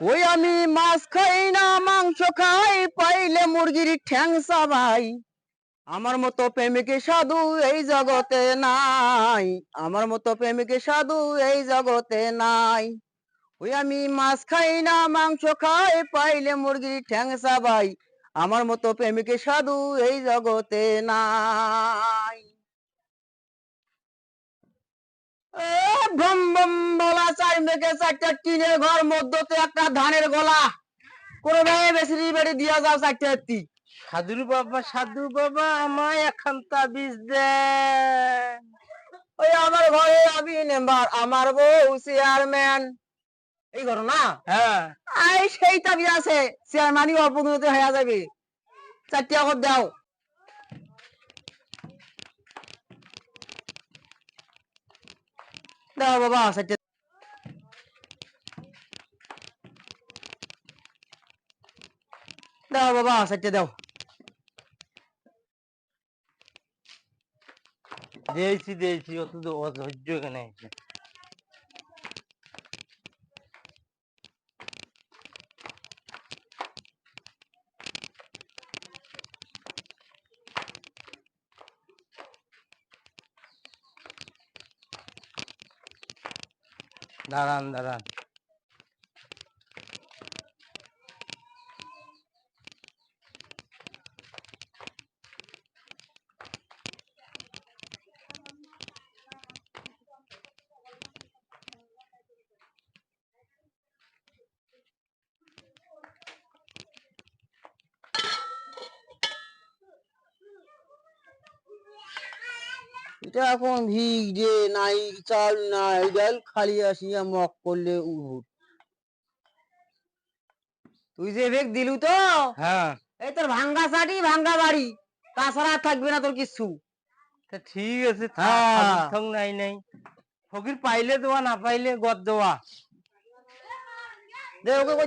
ওই আমি মাছ খাই না, মাংস খাই, পাইলে মুরগির ঠ্যাং ভাই। আমার মতো প্রেমিকের সাধু এই জগতে নাই। আমার মতো প্রেমিকের সাধু এই জগতে নাই। ওই আমি মাছ খাই না, মাংস খাই, পাইলে মুরগির ঠ্যাং ভাই। আমার মতো প্রেমিকের সাধু এই জগতে নাই। ভম ভম বলা চারটা টিনের ঘর মধ্যতে একটা ধানের গলা। কোনো ভাই বেশি বেড়ে দিয়া যাও চারটা এত্তি। সাধুর বাবা সাধু বাবা আমায় এখন তাবিজ ওই আমার ঘরে আমি মেম্বার আমার বউ চেয়ারম্যান। এই ঘর না হ্যাঁ। আই সেই তাবি আছে? চেয়ারম্যানই অল্প দিনতে হয়ে যাবে চারটি আগত দাও। দাও বাবা চারটে দাও বাবা চারটে দাও। দিয়েছি দিয়েছি অত তো অধৈর্য এখানে আছে এটা এখন ভিগ যে নাই চাল নাই ডাল খালি আসিয়া মক করলে উহুট তুই যে বেগ দিলু তো? হ্যাঁ। এই তোর ভাঙ্গা চাটি ভাঙ্গা বাড়ি। তাছাড়া আর থাকবে না তোর কিচ্ছু। তা ঠিক আছে হ্যাঁ। থাক নাই নাই। ফকির পাইলে দেওয়া না পাইলে গদ দেওয়া দে ওকে কই